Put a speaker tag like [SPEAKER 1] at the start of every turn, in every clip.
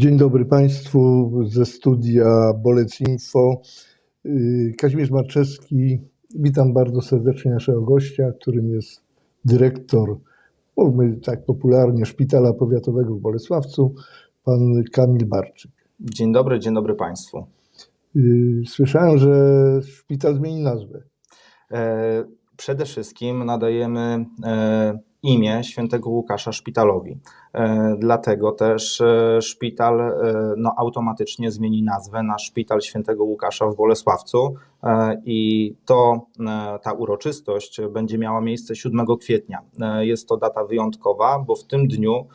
[SPEAKER 1] Dzień dobry Państwu ze studia Bolec Info. Yy, Kazimierz Marczewski. Witam bardzo serdecznie naszego gościa, którym jest dyrektor, mówmy tak popularnie, Szpitala Powiatowego w Bolesławcu, pan Kamil Barczyk.
[SPEAKER 2] Dzień dobry, dzień dobry Państwu.
[SPEAKER 1] Yy, Słyszałem, że szpital zmieni nazwę.
[SPEAKER 2] E, Przede wszystkim nadajemy e, imię świętego Łukasza szpitalowi. E, Dlatego też e, szpital e, no, automatycznie zmieni nazwę na Szpital Świętego Łukasza w Bolesławcu i to ta uroczystość będzie miała miejsce 7 kwietnia. Jest to data wyjątkowa, bo w tym dniu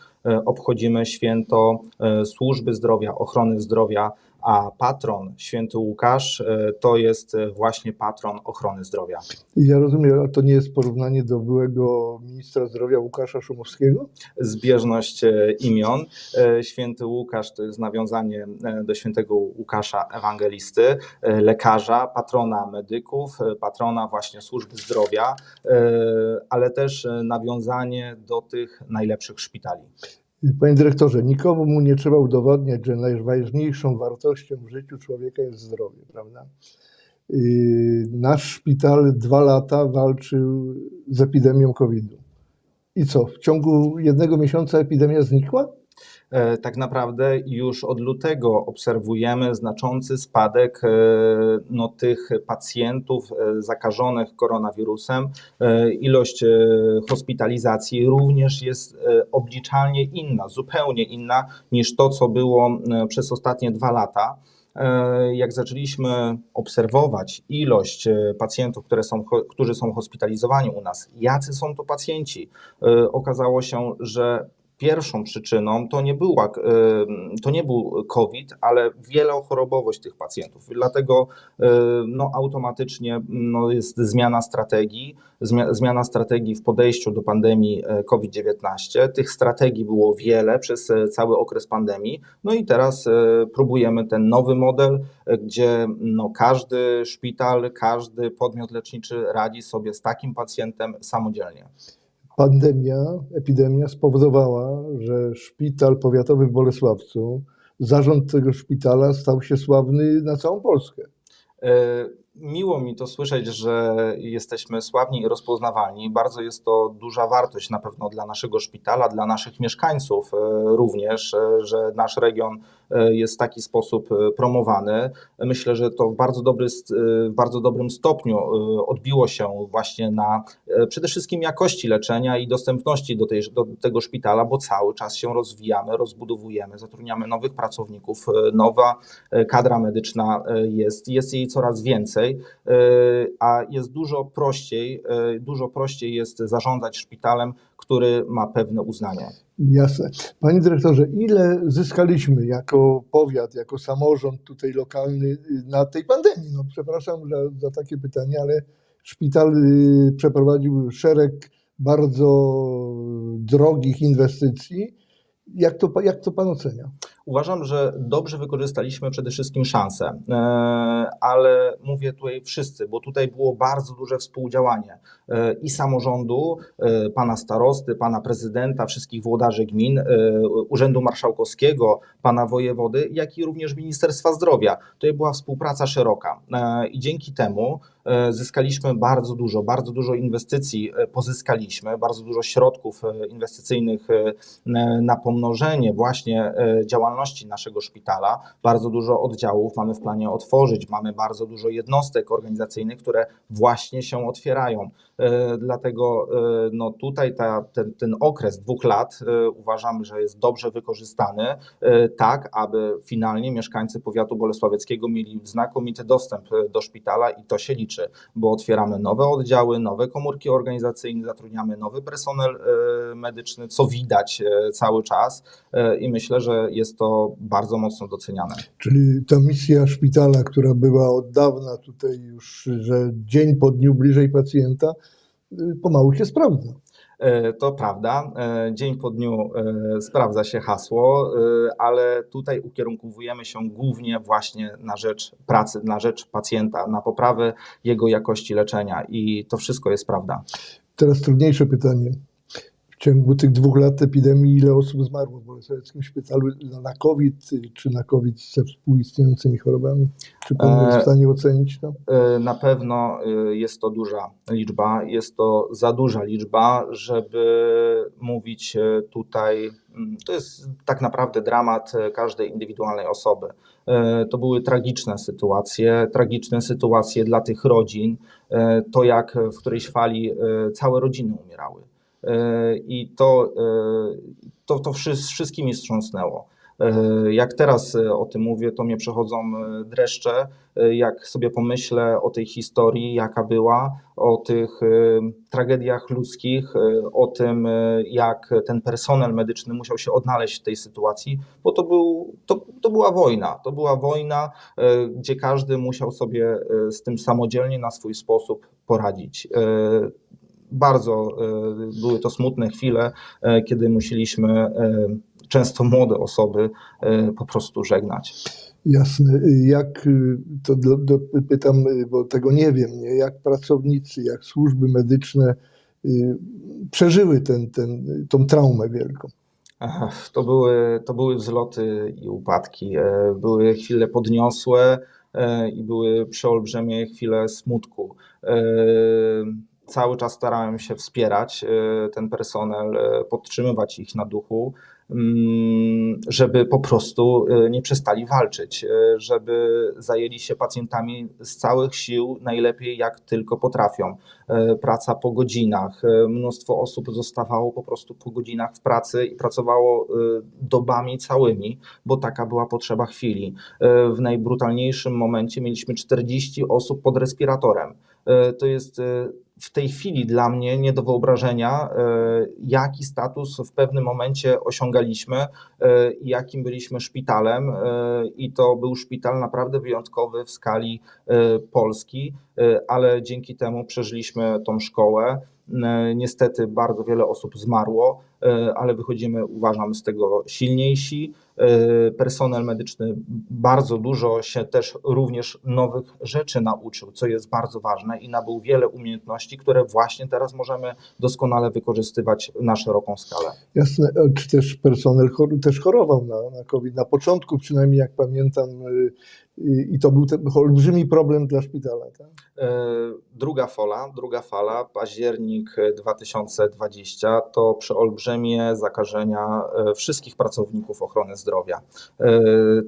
[SPEAKER 2] obchodzimy święto służby zdrowia, ochrony zdrowia, a patron święty Łukasz e, to jest e, właśnie patron ochrony zdrowia.
[SPEAKER 1] Ja rozumiem, a to nie jest porównanie do byłego ministra zdrowia Łukasza Szumowskiego?
[SPEAKER 2] Zbieżność e, imion. Święty Łukasz to jest nawiązanie do świętego Łukasza Ewangelisty, lekarza, patrona medyków, patrona właśnie służby zdrowia, ale też nawiązanie do tych najlepszych szpitali.
[SPEAKER 1] Panie dyrektorze, nikomu mu nie trzeba udowadniać, że najważniejszą wartością w życiu człowieka jest zdrowie, prawda? Yy, Nasz szpital dwa lata walczył z epidemią COVID-u. I co? W ciągu jednego miesiąca epidemia znikła?
[SPEAKER 2] E, tak naprawdę już od lutego obserwujemy znaczący spadek e, no, tych pacjentów e, zakażonych koronawirusem. Ilość hospitalizacji również jest obliczalnie inna, zupełnie inna niż to, co było przez ostatnie dwa lata. Jak zaczęliśmy obserwować ilość pacjentów, które są, którzy są hospitalizowani u nas, jacy są to pacjenci, okazało się, że pierwszą przyczyną to nie, była, e, to nie był COVID, ale wielochorobowość tych pacjentów. Dlatego e, no, automatycznie no, jest zmiana strategii, zmia- zmiana strategii w podejściu do pandemii e, COVID-19. Tych strategii było wiele przez cały okres pandemii. No i teraz próbujemy ten nowy model, gdzie no, każdy szpital, każdy podmiot leczniczy radzi sobie z takim pacjentem samodzielnie.
[SPEAKER 1] Pandemia, epidemia spowodowała, że szpital powiatowy w Bolesławcu, zarząd tego szpitala stał się sławny na całą Polskę.
[SPEAKER 2] E, Miło mi to słyszeć, że jesteśmy sławni i rozpoznawalni. Bardzo jest to duża wartość na pewno dla naszego szpitala, dla naszych mieszkańców e, również, e, że nasz region jest w taki sposób e, promowany. Myślę, że to w bardzo, dobry, e, w bardzo dobrym stopniu e, odbiło się właśnie na e, przede wszystkim jakości leczenia i dostępności do, tej, do tego szpitala, bo cały czas się rozwijamy, rozbudowujemy, zatrudniamy nowych pracowników, e, nowa e, kadra medyczna e, jest, jest jej coraz więcej, e, a jest dużo prościej, e, dużo prościej jest zarządzać szpitalem, który ma pewne uznanie.
[SPEAKER 1] Jasne. Panie dyrektorze, ile zyskaliśmy jako powiat, jako samorząd tutaj lokalny y, na tej pandemii? No, przepraszam za, za takie pytanie, ale szpital y, przeprowadził szereg bardzo drogich inwestycji. Jak to, jak to pan ocenia?
[SPEAKER 2] Uważam, że dobrze wykorzystaliśmy przede wszystkim szansę, e, ale mówię tutaj wszyscy, bo tutaj było bardzo duże współdziałanie e, i samorządu, e, pana starosty, pana prezydenta, wszystkich włodarzy gmin, Urzędu Marszałkowskiego, pana wojewody, jak i również Ministerstwa Zdrowia. Tutaj była współpraca szeroka i dzięki temu zyskaliśmy bardzo dużo, bardzo dużo inwestycji pozyskaliśmy, bardzo dużo środków inwestycyjnych na pomnożenie właśnie e, działalności naszego szpitala. Bardzo dużo oddziałów mamy w planie otworzyć, mamy bardzo dużo jednostek organizacyjnych, które właśnie się otwierają. E, Dlatego e, no tutaj ta, ten, ten okres dwóch lat e, uważam, że jest dobrze wykorzystany, tak aby finalnie mieszkańcy powiatu bolesławieckiego mieli znakomity dostęp do szpitala i to się liczy, bo otwieramy nowe oddziały, nowe komórki organizacyjne, zatrudniamy nowy personel medyczny, co widać cały czas i myślę, że jest to bardzo mocno doceniane.
[SPEAKER 1] Czyli ta misja szpitala, która była od dawna tutaj już, że dzień po dniu bliżej pacjenta, y, pomału się sprawdza.
[SPEAKER 2] E, To prawda, e, dzień po dniu e, sprawdza się hasło, ale tutaj ukierunkowujemy się głównie właśnie na rzecz pracy, na rzecz pacjenta, na poprawę jego jakości leczenia i to wszystko jest prawda.
[SPEAKER 1] Teraz trudniejsze pytanie. W ciągu tych dwóch lat epidemii, ile osób zmarło w Bolesławskim Szpitalu na COVID, czy na COVID ze współistniejącymi chorobami? Czy pan jest w
[SPEAKER 2] E,
[SPEAKER 1] stanie ocenić to?
[SPEAKER 2] E, Na pewno e, jest to duża liczba, jest to za duża liczba, żeby mówić e, tutaj. mm, To jest tak naprawdę dramat e, każdej indywidualnej osoby. E, To były tragiczne sytuacje, tragiczne sytuacje dla tych rodzin. E, To, jak w którejś fali e, całe rodziny umierały. E, I to, e, to, to wszy- z wszystkimi wstrząsnęło. E, Jak teraz o tym mówię, to mnie przechodzą dreszcze, jak sobie pomyślę o tej historii, jaka była, o tych tragediach ludzkich, o tym, jak ten personel medyczny musiał się odnaleźć w tej sytuacji, bo to, był, to, to była wojna. To była wojna, gdzie każdy musiał sobie z tym samodzielnie na swój sposób poradzić. Bardzo e, były to smutne chwile, e, kiedy musieliśmy e, często młode osoby po prostu żegnać.
[SPEAKER 1] Jasne. Jak to do, do, pytam, bo tego nie wiem, nie? jak pracownicy, jak służby medyczne y, przeżyły ten, ten, tą traumę wielką.
[SPEAKER 2] To były, to były wzloty i upadki. Były chwile podniosłe i były przeolbrzymie chwile smutku. Cały czas starałem się wspierać e, ten personel, e, podtrzymywać ich na duchu, mm, żeby po prostu e, nie przestali walczyć, żeby zajęli się pacjentami z całych sił, najlepiej jak tylko potrafią. Praca po godzinach. Mnóstwo osób zostawało po prostu po godzinach w pracy i pracowało dobami całymi, bo taka była potrzeba chwili. W najbrutalniejszym momencie mieliśmy 40 osób pod respiratorem. To jest w tej chwili dla mnie nie do wyobrażenia, e, jaki status w pewnym momencie osiągaliśmy e, jakim byliśmy szpitalem. e, I to był szpital naprawdę wyjątkowy w skali Polski, ale dzięki temu przeżyliśmy tą szkołę. Niestety bardzo wiele osób zmarło, ale wychodzimy, uważam, z tego silniejsi. E, Personel medyczny bardzo dużo się też również nowych rzeczy nauczył, co jest bardzo ważne i nabył wiele umiejętności, które właśnie teraz możemy doskonale wykorzystywać na szeroką skalę.
[SPEAKER 1] Jasne, e, czy też personel chor, też chorował na, na COVID, na początku przynajmniej jak pamiętam i to był ten olbrzymi problem dla szpitala. Tak?
[SPEAKER 2] E, Druga fala, druga fala, październik 2020 to przeolbrzymie zakażenia e, wszystkich pracowników ochrony zdrowia. E,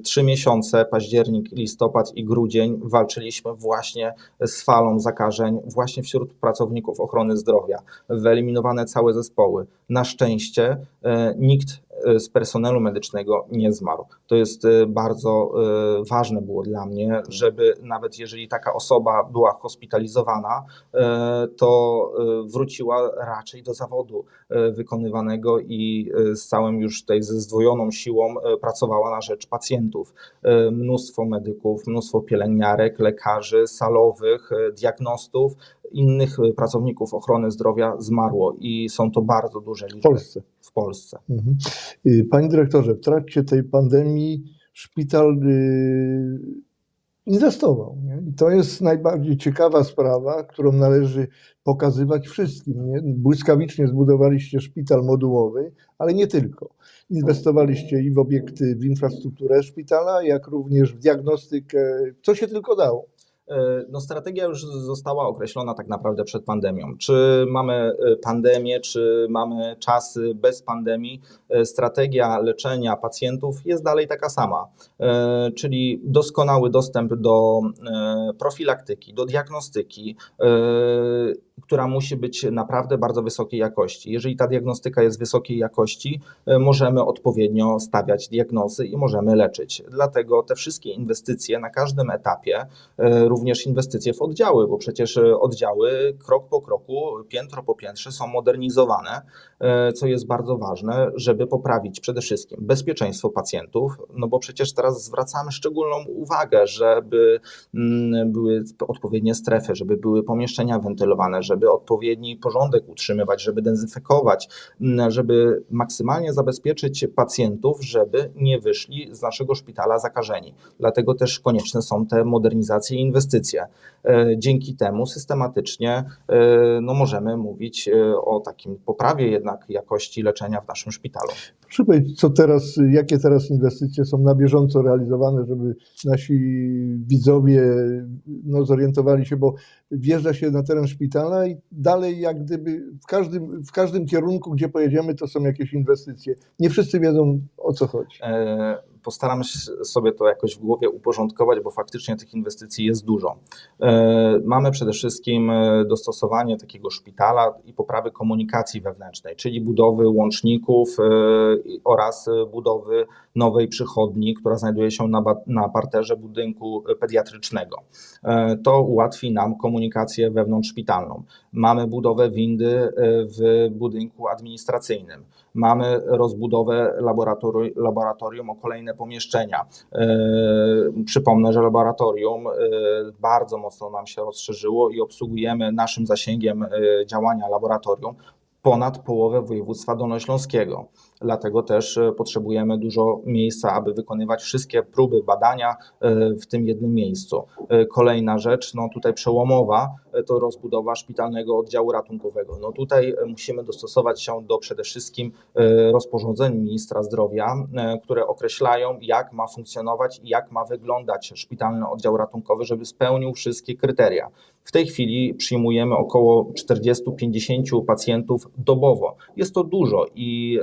[SPEAKER 2] Trzy miesiące, październik, listopad i grudzień walczyliśmy właśnie z falą zakażeń właśnie wśród pracowników ochrony zdrowia. Wyeliminowane całe zespoły. Na szczęście e, nikt z personelu medycznego nie zmarł. To jest e, bardzo e, ważne było dla mnie, żeby nawet jeżeli taka osoba była hospitalizowana, e, to e, wróciła raczej do zawodu e, wykonywanego i e, z całym już tutaj ze zdwojoną siłą e, pracowała na rzecz pacjentów. E, Mnóstwo medyków, mnóstwo pielęgniarek, lekarzy, salowych, e, diagnostów, innych e, pracowników ochrony zdrowia zmarło i są to bardzo duże
[SPEAKER 1] W
[SPEAKER 2] liczby
[SPEAKER 1] Polsce.
[SPEAKER 2] w Polsce.
[SPEAKER 1] Mhm. Y, Panie dyrektorze, w trakcie tej pandemii szpital y, inwestował. Nie? I to jest najbardziej ciekawa sprawa, którą należy pokazywać wszystkim. Nie? Błyskawicznie zbudowaliście szpital modułowy, ale nie tylko. Inwestowaliście i w obiekty, w infrastrukturę szpitala, jak również w diagnostykę, co się tylko dało.
[SPEAKER 2] E, No, strategia już została określona tak naprawdę przed pandemią. Czy mamy e, pandemię, czy mamy czasy bez pandemii, e, strategia leczenia pacjentów jest dalej taka sama, czyli doskonały dostęp do profilaktyki, do diagnostyki, która musi być naprawdę bardzo wysokiej jakości. Jeżeli ta diagnostyka jest wysokiej jakości, e, możemy odpowiednio stawiać diagnozy i możemy leczyć. Dlatego te wszystkie inwestycje na każdym etapie, e, również inwestycje w oddziały, bo przecież e, oddziały krok po kroku, piętro po piętrze są modernizowane, co jest bardzo ważne, żeby poprawić przede wszystkim bezpieczeństwo pacjentów, no bo przecież teraz zwracamy szczególną uwagę, żeby mm, były odpowiednie strefy, żeby były pomieszczenia wentylowane, żeby odpowiedni porządek utrzymywać, żeby dezynfekować, żeby maksymalnie zabezpieczyć pacjentów, żeby nie wyszli z naszego szpitala zakażeni. Dlatego też konieczne są te modernizacje i inwestycje. E, Dzięki temu systematycznie e, no, możemy mówić e, o takim poprawie jednak jakości leczenia w naszym szpitalu.
[SPEAKER 1] Proszę powiedzieć, co teraz, jakie teraz inwestycje są na bieżąco realizowane, żeby nasi widzowie no, zorientowali się, bo wjeżdża się na teren szpitala i dalej jak gdyby w każdym, w każdym kierunku, gdzie pojedziemy, to są jakieś inwestycje. Nie wszyscy wiedzą o co chodzi.
[SPEAKER 2] E, Postaram się sobie to jakoś w głowie uporządkować, bo faktycznie tych inwestycji jest dużo. E, Mamy przede wszystkim e, dostosowanie takiego szpitala i poprawy komunikacji wewnętrznej, czyli budowy łączników e, oraz budowy nowej przychodni, która znajduje się na, na parterze budynku pediatrycznego. To ułatwi nam komunikację wewnątrzszpitalną. Mamy budowę windy e, w budynku administracyjnym. Mamy rozbudowę laboratorium, o kolejne pomieszczenia. E, Przypomnę, że laboratorium e, bardzo mocno nam się rozszerzyło i obsługujemy naszym zasięgiem działania laboratorium ponad połowę województwa dolnośląskiego. Dlatego też e, potrzebujemy dużo miejsca, aby wykonywać wszystkie próby badania e, w tym jednym miejscu. E, Kolejna rzecz, no tutaj przełomowa, to rozbudowa szpitalnego oddziału ratunkowego. No tutaj musimy dostosować się do przede wszystkim rozporządzeń ministra zdrowia, które określają, jak ma funkcjonować i jak ma wyglądać szpitalny oddział ratunkowy, żeby spełnił wszystkie kryteria. W tej chwili przyjmujemy około 40-50 pacjentów dobowo. Jest to dużo i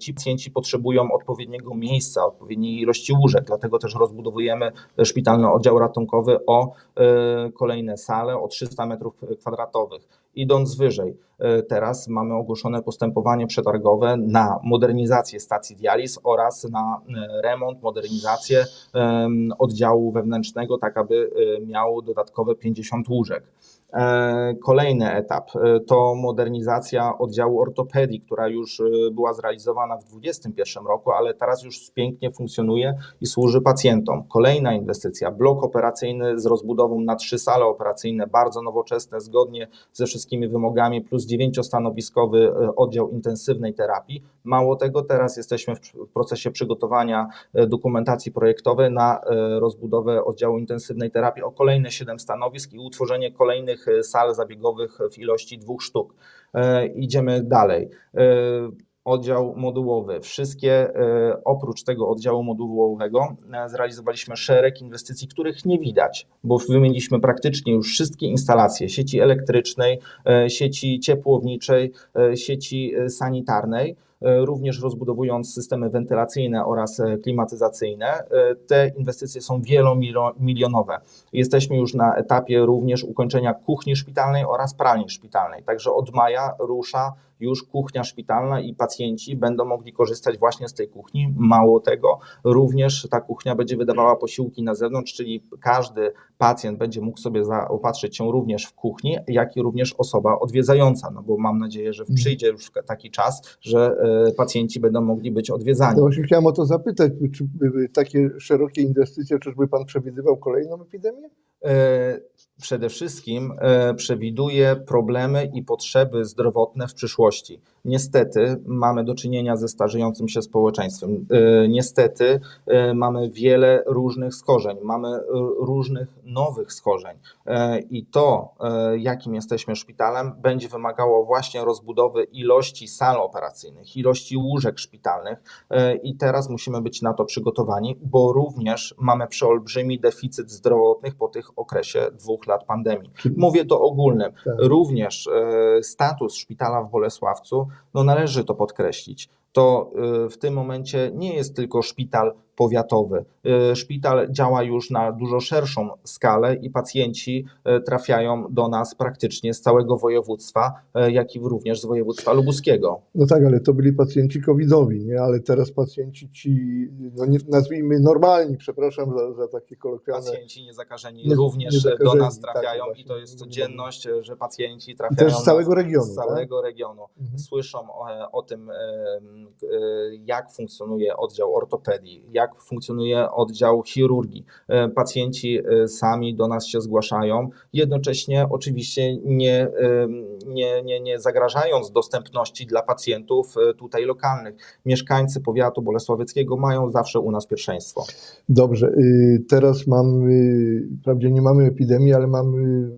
[SPEAKER 2] ci pacjenci potrzebują odpowiedniego miejsca, odpowiedniej ilości łóżek, dlatego też rozbudowujemy szpitalny oddział ratunkowy o e, kolejne sale o 300 metrów kwadratowych. Idąc wyżej, e, teraz mamy ogłoszone postępowanie przetargowe na modernizację stacji dializ oraz na e, remont, modernizację oddziału wewnętrznego, tak aby miał dodatkowe 50 łóżek. E, Kolejny etap e, to modernizacja oddziału ortopedii, która już e, była zrealizowana w 2021 roku, ale teraz już pięknie funkcjonuje i służy pacjentom. Kolejna inwestycja, blok operacyjny z rozbudową na trzy sale operacyjne, bardzo nowoczesne, zgodnie ze wszystkimi wymogami, plus dziewięciostanowiskowy oddział intensywnej terapii. Mało tego, teraz jesteśmy w procesie przygotowania dokumentacji projektowej na rozbudowę oddziału intensywnej terapii o kolejne 7 stanowisk i utworzenie kolejnych e, sal zabiegowych w ilości dwóch sztuk. E, Idziemy dalej. E, Oddział modułowy. Wszystkie oprócz tego oddziału modułowego zrealizowaliśmy szereg inwestycji, których nie widać, bo wymieniliśmy praktycznie już wszystkie instalacje sieci elektrycznej, sieci ciepłowniczej, sieci sanitarnej również rozbudowując systemy wentylacyjne oraz e, klimatyzacyjne. E, Te inwestycje są wielomilionowe. Jesteśmy już na etapie również ukończenia kuchni szpitalnej oraz pralni szpitalnej. Także od maja rusza już kuchnia szpitalna i pacjenci będą mogli korzystać właśnie z tej kuchni. Mało tego, również ta kuchnia będzie wydawała posiłki na zewnątrz, czyli każdy pacjent będzie mógł sobie zaopatrzyć się również w kuchni, jak i również osoba odwiedzająca, no bo mam nadzieję, że przyjdzie już taki czas, że e, pacjenci będą mogli być odwiedzani.
[SPEAKER 1] To właśnie chciałem o to zapytać, czy takie szerokie inwestycje, czyżby Pan przewidywał kolejną epidemię?
[SPEAKER 2] E, Przede wszystkim e, przewiduje problemy i potrzeby zdrowotne w przyszłości. Niestety mamy do czynienia ze starzejącym się społeczeństwem. E, Niestety mamy wiele różnych schorzeń, mamy różnych nowych schorzeń i to, jakim jesteśmy szpitalem, będzie wymagało właśnie rozbudowy ilości sal operacyjnych, ilości łóżek szpitalnych i teraz musimy być na to przygotowani, bo również mamy przeolbrzymi deficyt zdrowotnych po tych okresie dwóch lat pandemii. Mówię to ogólnym.
[SPEAKER 1] Tak.
[SPEAKER 2] Również e, status szpitala w Bolesławcu, no należy to podkreślić. To e, w tym momencie nie jest tylko szpital powiatowy. E, Szpital działa już na dużo szerszą skalę i pacjenci e, trafiają do nas praktycznie z całego województwa, e, jak i również z województwa lubuskiego.
[SPEAKER 1] No tak, ale to byli pacjenci covidowi, nie? Ale teraz pacjenci ci, no nie, nazwijmy normalni, przepraszam za, za takie kolokwialne.
[SPEAKER 2] Pacjenci niezakażeni
[SPEAKER 1] Nie-
[SPEAKER 2] również
[SPEAKER 1] niezakażeni,
[SPEAKER 2] do nas
[SPEAKER 1] tak,
[SPEAKER 2] trafiają
[SPEAKER 1] właśnie.
[SPEAKER 2] i to jest codzienność, że pacjenci
[SPEAKER 1] I
[SPEAKER 2] trafiają
[SPEAKER 1] też z całego regionu.
[SPEAKER 2] z
[SPEAKER 1] tak?
[SPEAKER 2] całego regionu.
[SPEAKER 1] Mhm.
[SPEAKER 2] Słyszą o, o tym, jak funkcjonuje oddział ortopedii, jak jak funkcjonuje oddział chirurgii. E, Pacjenci e, sami do nas się zgłaszają, jednocześnie oczywiście nie, em, nie, nie, nie zagrażając dostępności dla pacjentów e, tutaj lokalnych. Mieszkańcy powiatu bolesławieckiego mają zawsze u nas pierwszeństwo.
[SPEAKER 1] Dobrze, y, teraz mamy, wprawdzie nie mamy epidemii, ale mamy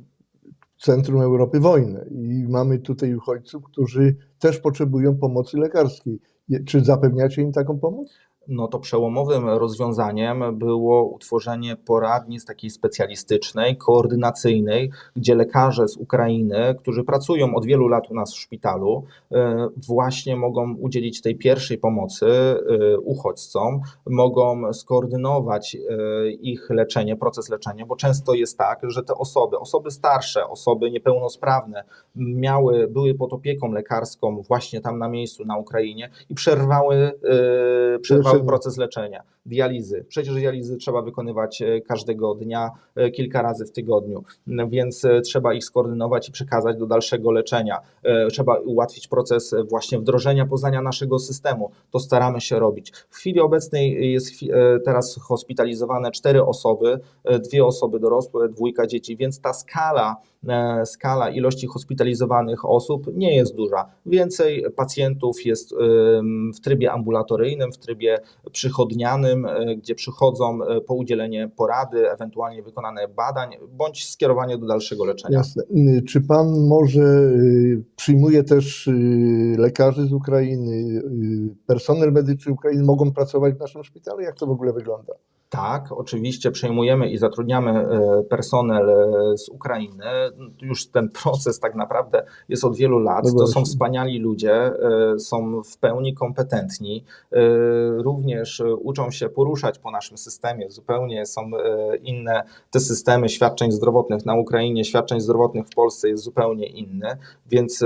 [SPEAKER 1] centrum Europy wojnę i mamy tutaj uchodźców, którzy też potrzebują pomocy lekarskiej. Czy zapewniacie im taką pomoc?
[SPEAKER 2] No to przełomowym rozwiązaniem było utworzenie poradni z takiej specjalistycznej, koordynacyjnej, gdzie lekarze z Ukrainy, którzy pracują od wielu lat u nas w szpitalu, e, właśnie mogą udzielić tej pierwszej pomocy e, uchodźcom, mogą skoordynować e, ich leczenie, proces leczenia, bo często jest tak, że te osoby, osoby starsze, osoby niepełnosprawne miały, były pod opieką lekarską właśnie tam na miejscu na Ukrainie i przerwały, przerwały
[SPEAKER 1] Leczenie.
[SPEAKER 2] proces leczenia, dializy. Przecież dializy trzeba wykonywać e, każdego dnia, e, kilka razy w tygodniu, No więc e, trzeba ich skoordynować i przekazać do dalszego leczenia. Trzeba ułatwić proces właśnie wdrożenia, poznania naszego systemu. To staramy się robić. W chwili obecnej jest teraz hospitalizowane cztery osoby, dwie osoby dorosłe, dwójka dzieci, więc ta skala, skala ilości hospitalizowanych osób nie jest duża. Więcej pacjentów jest em, w trybie ambulatoryjnym, w trybie przychodnianym, e, gdzie przychodzą e, po udzielenie porady, ewentualnie wykonane badań, bądź skierowanie do dalszego leczenia.
[SPEAKER 1] Jasne. Czy pan może y, przyjmuje też y, lekarzy z Ukrainy, y, personel medyczny Ukrainy mogą pracować w naszym szpitalu? Jak to w ogóle wygląda?
[SPEAKER 2] Tak, oczywiście przejmujemy i zatrudniamy e, personel e, z Ukrainy. Już ten proces tak naprawdę jest od wielu lat.
[SPEAKER 1] No
[SPEAKER 2] To są wspaniali ludzie, e, są w pełni kompetentni. Również uczą się poruszać po naszym systemie. Zupełnie są inne te systemy świadczeń zdrowotnych na Ukrainie, świadczeń zdrowotnych w Polsce jest zupełnie inny, więc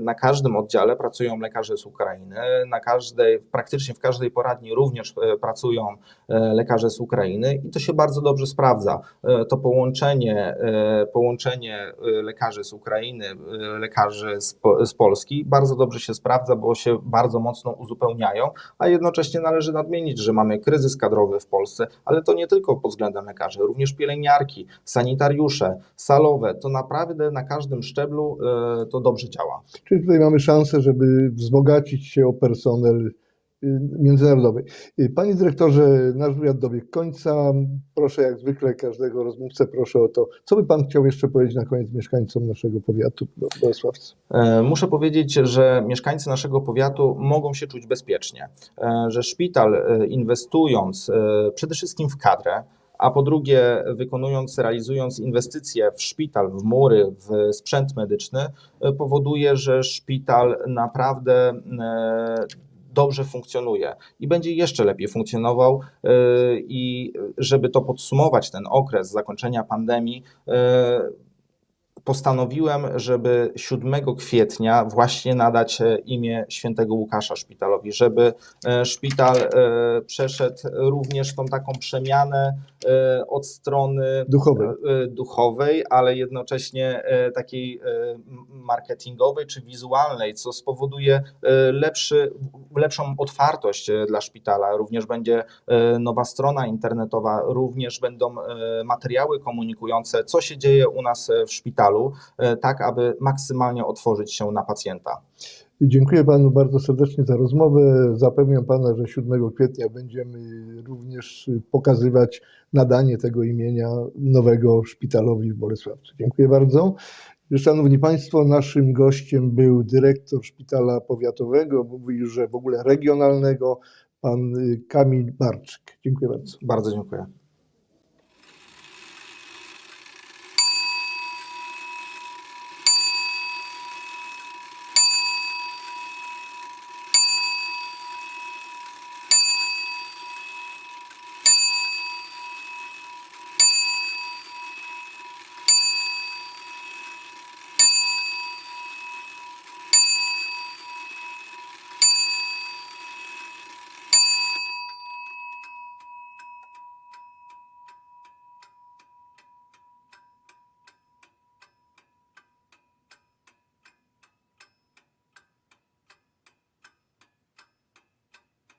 [SPEAKER 2] na każdym oddziale pracują lekarze z Ukrainy. Na każdej, praktycznie w każdej poradni również pracują lekarze z Ukrainy i to się bardzo dobrze sprawdza. E, To połączenie, e, połączenie e, lekarzy z Ukrainy, lekarzy z, z Polski bardzo dobrze się sprawdza, bo się bardzo mocno uzupełniają, a jednocześnie należy nadmienić, że mamy kryzys kadrowy w Polsce, ale to nie tylko pod względem lekarzy, również pielęgniarki, sanitariusze, salowe, to naprawdę na każdym szczeblu to dobrze działa.
[SPEAKER 1] Czyli tutaj mamy szansę, żeby wzbogacić się o personel y, międzynarodowy. Y, Panie dyrektorze, nasz wywiad dobiegł końca. Proszę jak zwykle każdego rozmówcę proszę o to, co by pan chciał jeszcze powiedzieć na koniec mieszkańcom naszego powiatu Bolesławca?
[SPEAKER 2] E, Muszę powiedzieć, że mieszkańcy naszego powiatu mogą się czuć bezpiecznie, e, że szpital e, inwestując przede wszystkim w kadrę, a po drugie wykonując, realizując inwestycje w szpital, w mury, w sprzęt medyczny, powoduje, że szpital naprawdę dobrze funkcjonuje i będzie jeszcze lepiej funkcjonował e, i żeby to podsumować ten okres zakończenia pandemii, e, postanowiłem, żeby 7 kwietnia właśnie nadać e, imię świętego Łukasza szpitalowi, żeby e, szpital e, przeszedł również tą taką przemianę od strony
[SPEAKER 1] Duchowej.
[SPEAKER 2] duchowej, ale jednocześnie takiej marketingowej czy wizualnej, co spowoduje lepszy, lepszą otwartość dla szpitala. Również będzie nowa strona internetowa, również będą materiały komunikujące, co się dzieje u nas w szpitalu, e, tak aby maksymalnie otworzyć się na pacjenta.
[SPEAKER 1] Dziękuję panu bardzo serdecznie za rozmowę. Zapewniam pana, że 7 kwietnia będziemy również pokazywać nadanie tego imienia nowego szpitalowi w Bolesławcu. Dziękuję bardzo. Szanowni Państwo, naszym gościem był dyrektor szpitala powiatowego, mówił, że w ogóle regionalnego, pan y, Kamil Barczyk. Dziękuję bardzo.
[SPEAKER 2] Bardzo dziękuję.